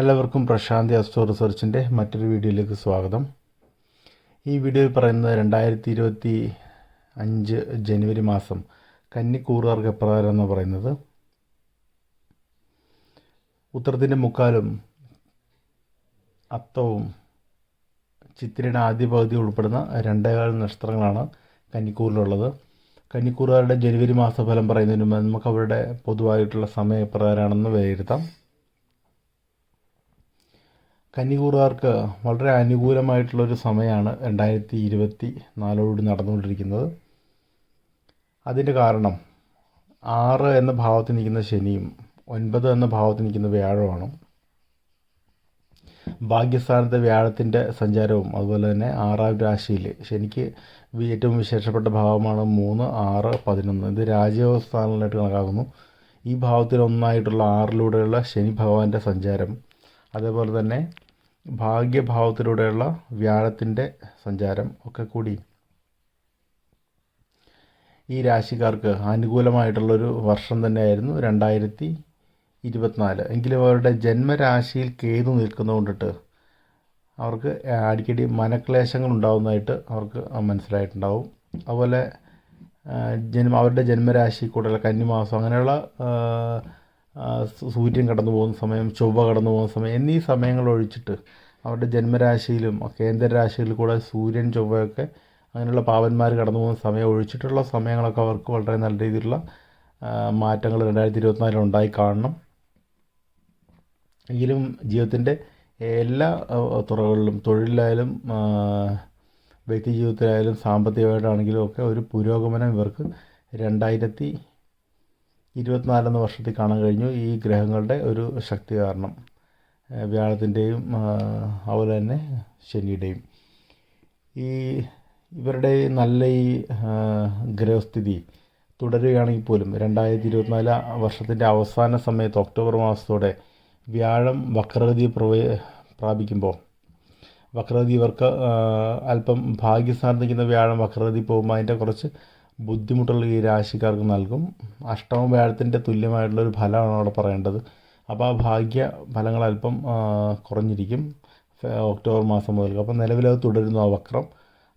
എല്ലാവർക്കും പ്രശാന്തി അസ്ട്രോ റിസർച്ചിന്റെ മറ്റൊരു വീഡിയോയിലേക്ക് സ്വാഗതം. ഈ വീഡിയോയിൽ പറയുന്നത് രണ്ടായിരത്തി ഇരുപത്തി അഞ്ച് ജനുവരി മാസം കന്നിക്കൂറുകാർക്ക് എപ്രകാരം എന്ന് പറയുന്നത്. ഉത്തരത്തിന്റെ മുക്കാലും അത്തവും ചിത്തിരയുടെ ആദ്യ പകുതി ഉൾപ്പെടുന്ന രണ്ടേകാൽ നക്ഷത്രങ്ങളാണ് കന്നിക്കൂറിലുള്ളത്. കന്നിക്കൂറുകാരുടെ ജനുവരി മാസ ഫലം പറയുന്നതിന് മുമ്പ് നമുക്ക് അവരുടെ പൊതുവായിട്ടുള്ള സമയം എപ്രകാരമാണെന്ന് വിലയിരുത്താം. കന്നിക്കൂറുകാർക്ക് വളരെ അനുകൂലമായിട്ടുള്ളൊരു സമയമാണ് രണ്ടായിരത്തി ഇരുപത്തി നാലോടുകൂടി നടന്നുകൊണ്ടിരിക്കുന്നത്. അതിന്റെ കാരണം ആറ് എന്ന ഭാവത്തിൽ നിൽക്കുന്ന ശനിയും ഒൻപത് എന്ന ഭാവത്തിൽ നിൽക്കുന്ന വ്യാഴമാണ് ഭാഗ്യസ്ഥാനത്തെ വ്യാഴത്തിന്റെ സഞ്ചാരവും അതുപോലെ തന്നെ ആറാം രാശിയിൽ ശനിക്ക് ഏറ്റവും വിശേഷപ്പെട്ട ഭാവമാണ് മൂന്ന് ആറ് പതിനൊന്ന്. ഇത് രാജസ്ഥാനങ്ങളായിട്ട് കണക്കാക്കുന്നു. ഈ ഭാവത്തിൽ ഒന്നായിട്ടുള്ള ആറിലൂടെയുള്ള ശനി ഭഗവാന്റെ സഞ്ചാരം. അതേപോലെ തന്നെ ഭാഗ്യഭാവത്തിലൂടെയുള്ള വ്യാഴത്തിന്റെ സഞ്ചാരം ഒക്കെ കൂടി ഈ രാശിക്കാർക്ക് അനുകൂലമായിട്ടുള്ളൊരു വർഷം തന്നെയായിരുന്നു രണ്ടായിരത്തി ഇരുപത്തിനാല്. എങ്കിലും അവരുടെ ജന്മരാശിയിൽ കേതു നിൽക്കുന്നതുകൊണ്ടിട്ട് അവർക്ക് അടിക്കടി മനക്ലേശങ്ങൾ ഉണ്ടാകുന്നതായിട്ട് അവർക്ക് മനസ്സിലായിട്ടുണ്ടാവും. അതുപോലെ ജന്മ അവരുടെ ജന്മരാശി കൂടുതൽ കന്നിമാസം അങ്ങനെയുള്ള സൂര്യൻ കടന്നു പോകുന്ന സമയം ചൊവ്വ കടന്നു പോകുന്ന സമയം എന്നീ സമയങ്ങൾ ഒഴിച്ചിട്ട് അവരുടെ ജന്മരാശിയിലും കേന്ദ്ര രാശിയിൽ കൂടെ സൂര്യൻ ചൊവ്വയൊക്കെ അങ്ങനെയുള്ള പാവന്മാർ കടന്നു പോകുന്ന സമയം ഒഴിച്ചിട്ടുള്ള സമയങ്ങളൊക്കെ അവർക്ക് വളരെ നല്ല രീതിയിലുള്ള മാറ്റങ്ങൾ രണ്ടായിരത്തി ഇരുപത്തിനാലിൽ ഉണ്ടായി കാണണം. എങ്കിലും ജീവിതത്തിന്റെ എല്ലാ തുറകളിലും തൊഴിലായാലും വ്യക്തി ജീവിതത്തിലായാലും സാമ്പത്തികമായിട്ടാണെങ്കിലും ഒക്കെ ഒരു പുരോഗമനം ഇവർക്ക് രണ്ടായിരത്തി ഇരുപത്തിനാലെന്ന വർഷത്തിൽ കാണാൻ കഴിഞ്ഞു ഈ ഗ്രഹങ്ങളുടെ ഒരു ശക്തി കാരണം. വ്യാഴത്തിന്റെയും അതുപോലെ തന്നെ ശനിയുടെയും. ഈ ഇവരുടെ നല്ല ഈ ഗ്രഹസ്ഥിതി തുടരുകയാണെങ്കിൽ പോലും രണ്ടായിരത്തി ഇരുപത്തിനാല് വർഷത്തിന്റെ അവസാന സമയത്ത് ഒക്ടോബർ മാസത്തോടെ വ്യാഴം വക്രഗതി പ്രവേ പ്രാപിക്കുമ്പോൾ വക്രഗതി ഇവർക്ക് അല്പം ഭാഗ്യസ്ഥാനത്ത് നിൽക്കുന്ന വ്യാഴം വക്രഗതി പോകുമ്പോൾ അതിന്റെ കുറച്ച് ബുദ്ധിമുട്ടുള്ള ഈ രാശിക്കാർക്ക് നൽകും. അഷ്ടമ വ്യാഴത്തിന്റെ തുല്യമായിട്ടുള്ള ഒരു ഫലമാണ് അവിടെ പറയേണ്ടത്. അപ്പോൾ ആ ഭാഗ്യ ഫലങ്ങൾ അല്പം കുറഞ്ഞിരിക്കും ഒക്ടോബർ മാസം മുതൽ അപ്പോൾ നിലവിലത് തുടരുന്നു ആ വക്രം.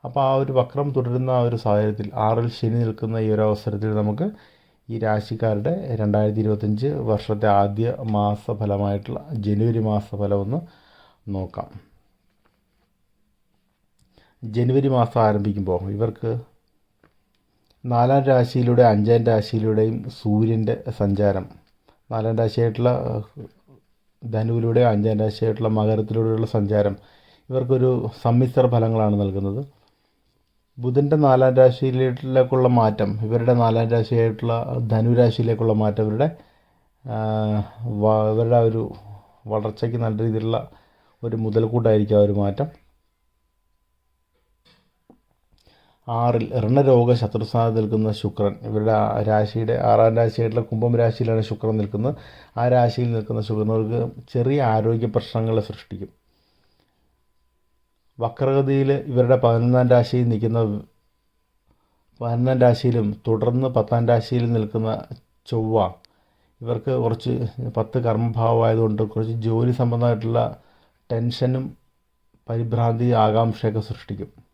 അപ്പോൾ ആ ഒരു വക്രം തുടരുന്ന ആ ഒരു സാഹചര്യത്തിൽ ആറിൽ ശനി നിൽക്കുന്ന ഈ ഒരു അവസരത്തിൽ നമുക്ക് ഈ രാശിക്കാരുടെ രണ്ടായിരത്തി ഇരുപത്തഞ്ച് വർഷത്തെ ആദ്യ മാസഫലമായിട്ടുള്ള ജനുവരി മാസഫലം ഒന്ന് നോക്കാം. ജനുവരി മാസം ആരംഭിക്കുമ്പോൾ ഇവർക്ക് നാലാം രാശിയിലൂടെ അഞ്ചാം രാശിയിലൂടെയും സൂര്യന്റെ സഞ്ചാരം. നാലാം രാശിയായിട്ടുള്ള ധനുവിലൂടെ അഞ്ചാം രാശിയായിട്ടുള്ള മകരത്തിലൂടെയുള്ള സഞ്ചാരം. ഇവർക്കൊരു സമ്മിശ്ര ഫലങ്ങളാണ് നൽകുന്നത്. ബുധന്റെ നാലാം രാശിയിലേക്കുള്ള മാറ്റം ഇവരുടെ നാലാം രാശിയായിട്ടുള്ള ധനുരാശിയിലേക്കുള്ള മാറ്റം ഇവരുടെ ഇവരുടെ ഒരു വളർച്ചയ്ക്ക് നല്ല രീതിയിലുള്ള ഒരു മുതൽക്കൂട്ടായിരിക്കും ആ ഒരു മാറ്റം. ആറിൽ ഋണരോഗ ശത്രുസ്ഥാനത്ത് നിൽക്കുന്ന ശുക്രൻ. ഇവരുടെ രാശിയുടെ ആറാം രാശിയായിട്ടുള്ള കുംഭം രാശിയിലാണ് ശുക്രൻ നിൽക്കുന്നത്. ആ രാശിയിൽ നിൽക്കുന്ന ശുക്രനവർക്ക് ചെറിയ ആരോഗ്യ പ്രശ്നങ്ങൾ സൃഷ്ടിക്കും. വക്രഗതിയിൽ ഇവരുടെ പതിനൊന്നാം രാശിയിൽ നിൽക്കുന്ന പതിനൊന്നാം രാശിയിലും തുടർന്ന് പത്താം രാശിയിൽ നിൽക്കുന്ന ചൊവ്വ ഇവർക്ക് കുറച്ച് പത്ത് കർമ്മഭാവമായതുകൊണ്ട് കുറച്ച് ജോലി സംബന്ധമായിട്ടുള്ള ടെൻഷനും പരിഭ്രാന്തി ആകാംക്ഷയൊക്കെ സൃഷ്ടിക്കും.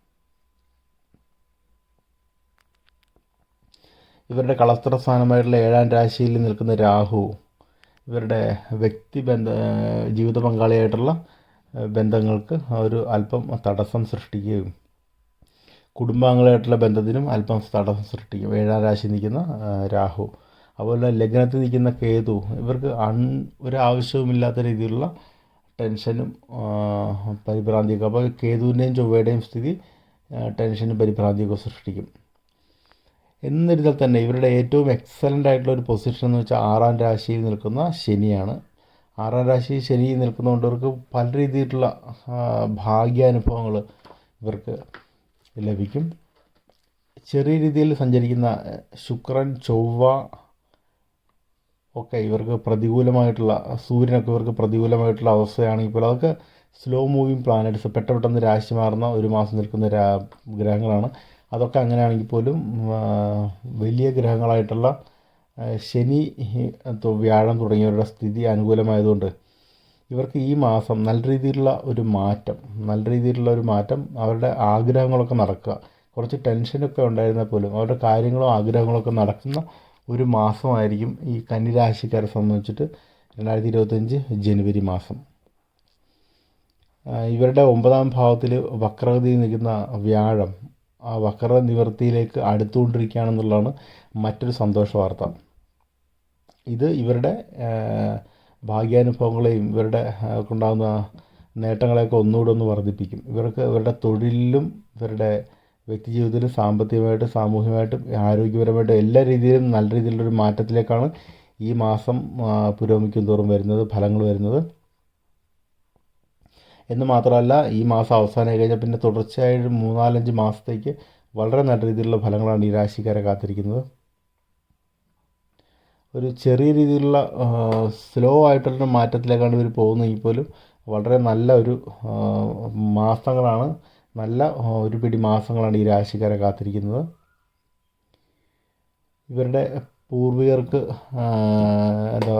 ഇവരുടെ കളസ്ത്ര സ്ഥാനമായിട്ടുള്ള ഏഴാം രാശിയിൽ നിൽക്കുന്ന രാഹു ഇവരുടെ വ്യക്തിബന്ധ ജീവിത പങ്കാളിയായിട്ടുള്ള ബന്ധങ്ങൾക്ക് ഒരു അല്പം തടസ്സം സൃഷ്ടിക്കുകയും കുടുംബാംഗങ്ങളായിട്ടുള്ള ബന്ധത്തിനും അല്പം തടസ്സം സൃഷ്ടിക്കും ഏഴാം രാശി നിൽക്കുന്ന രാഹു. അതുപോലെ ലഗ്നത്തിൽ നിൽക്കുന്ന കേതു ഇവർക്ക് അൺ ഒരു ആവശ്യവുമില്ലാത്ത രീതിയിലുള്ള ടെൻഷനും പരിഭ്രാന്തിയൊക്കെ. അപ്പോൾ കേതുവിന്റെയും ചൊവ്വയുടെയും സ്ഥിതി ടെൻഷനും പരിഭ്രാന്തിയൊക്കെ സൃഷ്ടിക്കും. എന്നിരുന്നാൽ തന്നെ ഇവരുടെ ഏറ്റവും എക്സലന്റ് ആയിട്ടുള്ള ഒരു പൊസിഷൻ എന്ന് വെച്ചാൽ ആറാം രാശിയിൽ നിൽക്കുന്ന ശനിയാണ്. ആറാം രാശി ശനി നിൽക്കുന്നതുകൊണ്ട് ഇവർക്ക് പല രീതിയിലുള്ള ഭാഗ്യാനുഭവങ്ങൾ ഇവർക്ക് ലഭിക്കും. ചെറിയ രീതിയിൽ സഞ്ചരിക്കുന്ന ശുക്രൻ ചൊവ്വ ഒക്കെ ഇവർക്ക് പ്രതികൂലമായിട്ടുള്ള സൂര്യനൊക്കെ ഇവർക്ക് പ്രതികൂലമായിട്ടുള്ള അവസ്ഥയാണെങ്കിൽ പോലും അതൊക്കെ സ്ലോ മൂവിങ് പ്ലാനറ്റ്സ് പെട്ടെന്ന് രാശി മാറുന്ന ഒരു മാസം നിൽക്കുന്ന ഗ്രഹങ്ങളാണ്. അതൊക്കെ അങ്ങനെയാണെങ്കിൽ പോലും വലിയ ഗ്രഹങ്ങളായിട്ടുള്ള ശനി വ്യാഴം തുടങ്ങിയവരുടെ സ്ഥിതി അനുകൂലമായതുകൊണ്ട് ഇവർക്ക് ഈ മാസം നല്ല രീതിയിലുള്ള ഒരു മാറ്റം നല്ല രീതിയിലുള്ള ഒരു മാറ്റം അവരുടെ ആഗ്രഹങ്ങളൊക്കെ നടക്കുക. കുറച്ച് ടെൻഷനൊക്കെ ഉണ്ടായിരുന്നാൽ പോലും അവരുടെ കാര്യങ്ങളും ആഗ്രഹങ്ങളൊക്കെ നടക്കുന്ന ഒരു മാസമായിരിക്കും ഈ കന്നിരാശിക്കാരെ സംബന്ധിച്ചിട്ട് രണ്ടായിരത്തി ഇരുപത്തഞ്ച് ജനുവരി മാസം. ഇവരുടെ ഒമ്പതാം ഭാവത്തിൽ വക്രഗതി നിൽക്കുന്ന വ്യാഴം ആ വക്ര നിവൃത്തിയിലേക്ക് അടുത്തുകൊണ്ടിരിക്കുകയാണെന്നുള്ളതാണ് മറ്റൊരു സന്തോഷ വാർത്ത. ഇത് ഇവരുടെ ഭാഗ്യാനുഭവങ്ങളെയും ഇവരുടെ ഉണ്ടാകുന്ന നേട്ടങ്ങളെയൊക്കെ ഒന്നുകൂടെ ഒന്ന് വർദ്ധിപ്പിക്കും. ഇവർക്ക് ഇവരുടെ തൊഴിലിലും ഇവരുടെ വ്യക്തിജീവിതത്തിലും സാമ്പത്തികമായിട്ടും സാമൂഹികമായിട്ടും ആരോഗ്യപരമായിട്ടും എല്ലാ രീതിയിലും നല്ല രീതിയിലുള്ളൊരു മാറ്റത്തിലേക്കാണ് ഈ മാസം പുരോഗമിക്കും തോറും വരുന്നത് ഫലങ്ങൾ വരുന്നത്. എന്ന് മാത്രമല്ല ഈ മാസം അവസാനം കഴിഞ്ഞാൽ പിന്നെ തുടർച്ചയായ മൂന്നാലഞ്ച് മാസത്തേക്ക് വളരെ നല്ല രീതിയിലുള്ള ഫലങ്ങളാണ് ഈ രാശിക്കാരെ കാത്തിരിക്കുന്നത്. ഒരു ചെറിയ രീതിയിലുള്ള സ്ലോ ആയിട്ടുള്ള മാറ്റത്തിലേക്കാണ് ഇവർ പോകുന്നതെങ്കിൽ പോലും വളരെ നല്ല ഒരു മാസങ്ങളാണ് നല്ല ഒരു പിടി മാസങ്ങളാണ് ഈ രാശിക്കാരെ കാത്തിരിക്കുന്നത്. ഇവരുടെ പൂർവികർക്ക് എന്താ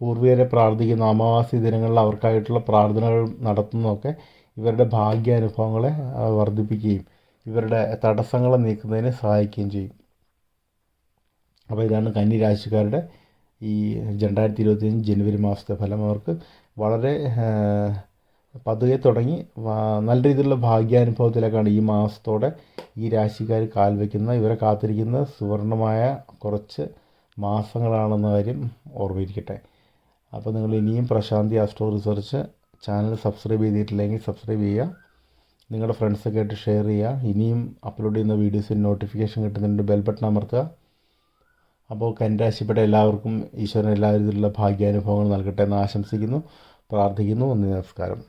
പൂർവികരെ പ്രാർത്ഥിക്കുന്ന അമാവാസി ദിനങ്ങളിൽ അവർക്കായിട്ടുള്ള പ്രാർത്ഥനകൾ നടത്തുന്നതൊക്കെ ഇവരുടെ ഭാഗ്യാനുഭവങ്ങളെ വർദ്ധിപ്പിക്കുകയും ഇവരുടെ തടസ്സങ്ങളെ നീക്കുന്നതിന് സഹായിക്കുകയും ചെയ്യും. അപ്പോൾ ഇതാണ് കന്നി രാശിക്കാരുടെ ഈ രണ്ടായിരത്തി ഇരുപത്തിയഞ്ച് ജനുവരി മാസത്തെ ഫലം. അവർക്ക് വളരെ പതുകെ തുടങ്ങി നല്ല രീതിയിലുള്ള ഭാഗ്യാനുഭവത്തിലേക്കാണ് ഈ മാസത്തോടെ ഈ രാശിക്കാർ കാൽ വയ്ക്കുന്ന ഇവരെ കാത്തിരിക്കുന്ന സുവർണമായ കുറച്ച് മാസങ്ങളാണെന്ന കാര്യം ഓർമ്മയിരിക്കട്ടെ അപ്പോൾ നിങ്ങൾ ഇനിയും Prashanthi astro research channel subscribe ചെയ്തിട്ടില്ലെങ്കിൽ സബ്സ്ക്രൈബ് ചെയ്യുക. നിങ്ങളുടെ ഫ്രണ്ട്സൊക്കെ ആയിട്ട് ഷെയർ ചെയ്യുക. ഇനിയും അപ്ലോഡ് ചെയ്യുന്ന വീഡിയോസിന് നോട്ടിഫിക്കേഷൻ കിട്ടുന്നുണ്ട്. ബെൽ ബട്ടൺ അമർത്തുക. അപ്പോൾ കൻരാശിപ്പെട്ട എല്ലാവർക്കും ഈശ്വരൻ എല്ലാ രീതിയിലുള്ള ഭാഗ്യാനുഭവങ്ങൾ നൽകട്ടെ എന്ന് ആശംസിക്കുന്നു. പ്രാർത്ഥിക്കുന്നു. നന്ദി നമസ്കാരം.